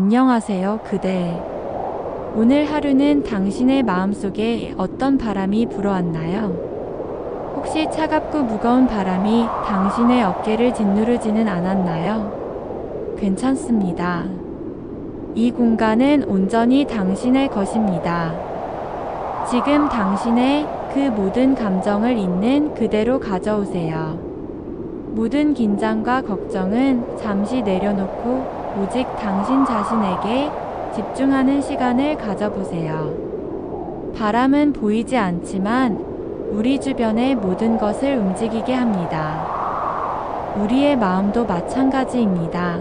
안녕하세요, 그대. 오늘 하루는 당신의 마음속에 어떤 바람이 불어왔나요? 혹시 차갑고 무거운 바람이 당신의 어깨를 짓누르지는 않았나요? 괜찮습니다. 이 공간은 온전히 당신의 것입니다. 지금 당신의 그 모든 감정을 있는 그대로 가져오세요. 모든 긴장과 걱정은 잠시 내려놓고 오직 당신 자신에게 집중하는 시간을 가져보세요. 바람은 보이지 않지만 우리 주변의 모든 것을 움직이게 합니다. 우리의 마음도 마찬가지입니다.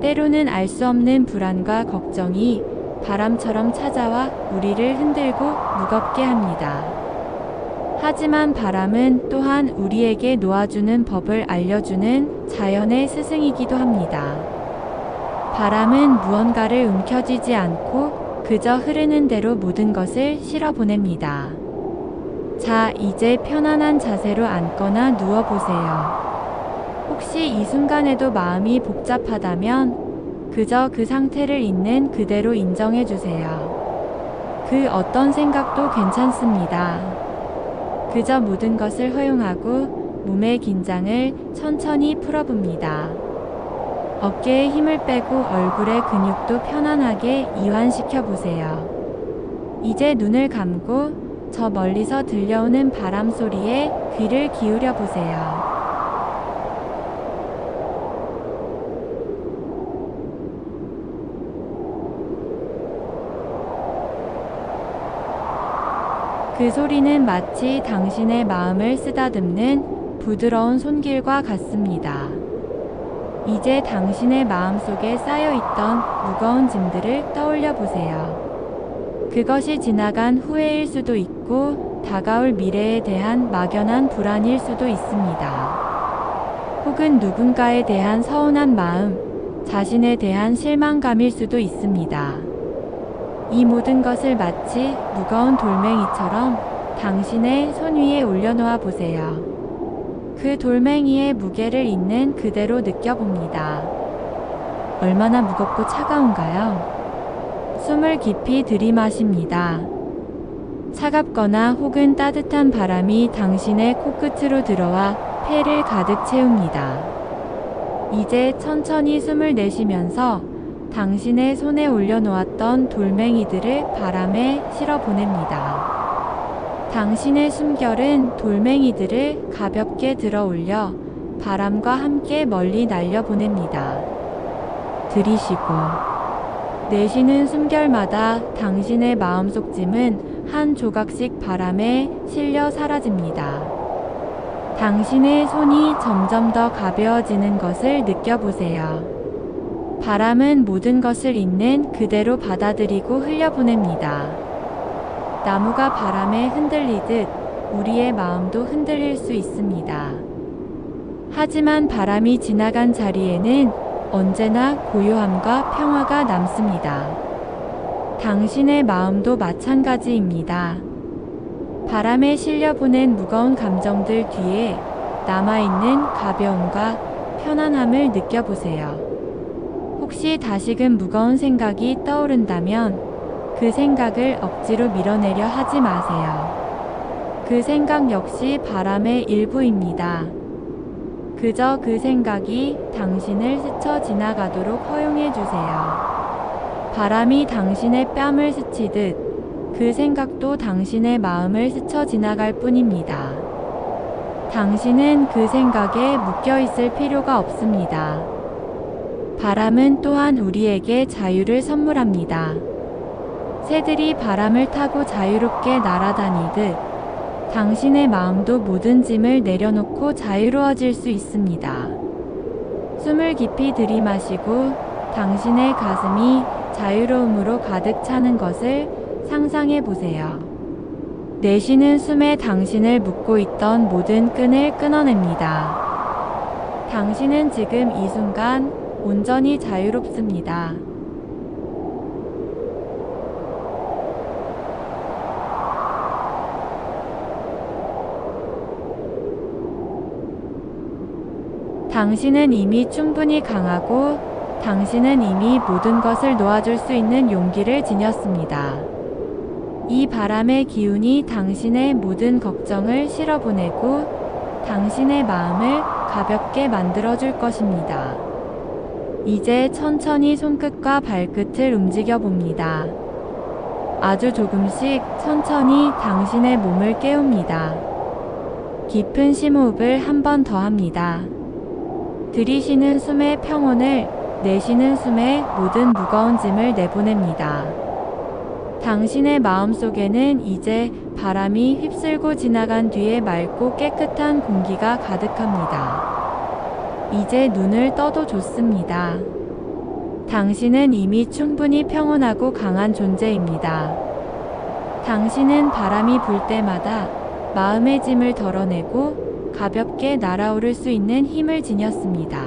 때로는 알 수 없는 불안과 걱정이 바람처럼 찾아와 우리를 흔들고 무겁게 합니다. 하지만 바람은 또한 우리에게 놓아주는 법을 알려주는 자연의 스승이기도 합니다. 바람은 무언가를 움켜쥐지 않고 그저 흐르는 대로 모든 것을 실어 보냅니다. 자, 이제 편안한 자세로 앉거나 누워 보세요. 혹시 이 순간에도 마음이 복잡하다면 그저 그 상태를 있는 그대로 인정해 주세요. 그 어떤 생각도 괜찮습니다. 그저 모든 것을 허용하고 몸의 긴장을 천천히 풀어봅니다. 어깨에 힘을 빼고 얼굴의 근육도 편안하게 이완시켜 보세요. 이제 눈을 감고 저 멀리서 들려오는 바람 소리에 귀를 기울여 보세요. 그 소리는 마치 당신의 마음을 쓰다듬는 부드러운 손길과 같습니다. 이제 당신의 마음 속에 쌓여있던 무거운 짐들을 떠올려 보세요. 그것이 지나간 후회일 수도 있고 다가올 미래에 대한 막연한 불안일 수도 있습니다. 혹은 누군가에 대한 서운한 마음, 자신에 대한 실망감일 수도 있습니다. 이 모든 것을 마치 무거운 돌멩이처럼 당신의 손 위에 올려놓아 보세요. 그 돌멩이의 무게를 있는 그대로 느껴봅니다. 얼마나 무겁고 차가운가요? 숨을 깊이 들이마십니다. 차갑거나 혹은 따뜻한 바람이 당신의 코끝으로 들어와 폐를 가득 채웁니다. 이제 천천히 숨을 내쉬면서 당신의 손에 올려놓았던 돌멩이들을 바람에 실어 보냅니다. 당신의 숨결은 돌멩이들을 가볍게 들어 올려 바람과 함께 멀리 날려 보냅니다. 들이쉬고 내쉬는 숨결마다 당신의 마음속 짐은 한 조각씩 바람에 실려 사라집니다. 당신의 손이 점점 더 가벼워지는 것을 느껴보세요. 바람은 모든 것을 있는 그대로 받아들이고 흘려보냅니다. 나무가 바람에 흔들리듯 우리의 마음도 흔들릴 수 있습니다. 하지만 바람이 지나간 자리에는 언제나 고요함과 평화가 남습니다. 당신의 마음도 마찬가지입니다. 바람에 실려보낸 무거운 감정들 뒤에 남아있는 가벼움과 편안함을 느껴보세요. 혹시 다시금 무거운 생각이 떠오른다면 그 생각을 억지로 밀어내려 하지 마세요. 그 생각 역시 바람의 일부입니다. 그저 그 생각이 당신을 스쳐 지나가도록 허용해 주세요. 바람이 당신의 뺨을 스치듯 그 생각도 당신의 마음을 스쳐 지나갈 뿐입니다. 당신은 그 생각에 묶여 있을 필요가 없습니다. 바람은 또한 우리에게 자유를 선물합니다. 새들이 바람을 타고 자유롭게 날아다니듯 당신의 마음도 모든 짐을 내려놓고 자유로워질 수 있습니다. 숨을 깊이 들이마시고 당신의 가슴이 자유로움으로 가득 차는 것을 상상해 보세요. 내쉬는 숨에 당신을 묶고 있던 모든 끈을 끊어냅니다. 당신은 지금 이 순간 온전히 자유롭습니다. 당신은 이미 충분히 강하고 당신은 이미 모든 것을 놓아줄 수 있는 용기를 지녔습니다. 이 바람의 기운이 당신의 모든 걱정을 실어보내고 당신의 마음을 가볍게 만들어줄 것입니다. 이제 천천히 손끝과 발끝을 움직여 봅니다. 아주 조금씩 천천히 당신의 몸을 깨웁니다. 깊은 심호흡을 한 번 더 합니다. 들이쉬는 숨의 평온을 내쉬는 숨에 모든 무거운 짐을 내보냅니다. 당신의 마음 속에는 이제 바람이 휩쓸고 지나간 뒤에 맑고 깨끗한 공기가 가득합니다. 이제 눈을 떠도 좋습니다. 당신은 이미 충분히 평온하고 강한 존재입니다. 당신은 바람이 불 때마다 마음의 짐을 덜어내고 가볍게 날아오를 수 있는 힘을 지녔습니다.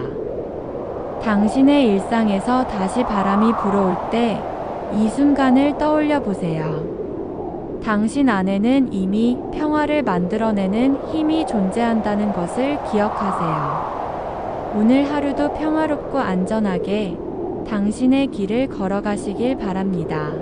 당신의 일상에서 다시 바람이 불어올 때 이 순간을 떠올려 보세요. 당신 안에는 이미 평화를 만들어내는 힘이 존재한다는 것을 기억하세요. 오늘 하루도 평화롭고 안전하게 당신의 길을 걸어가시길 바랍니다.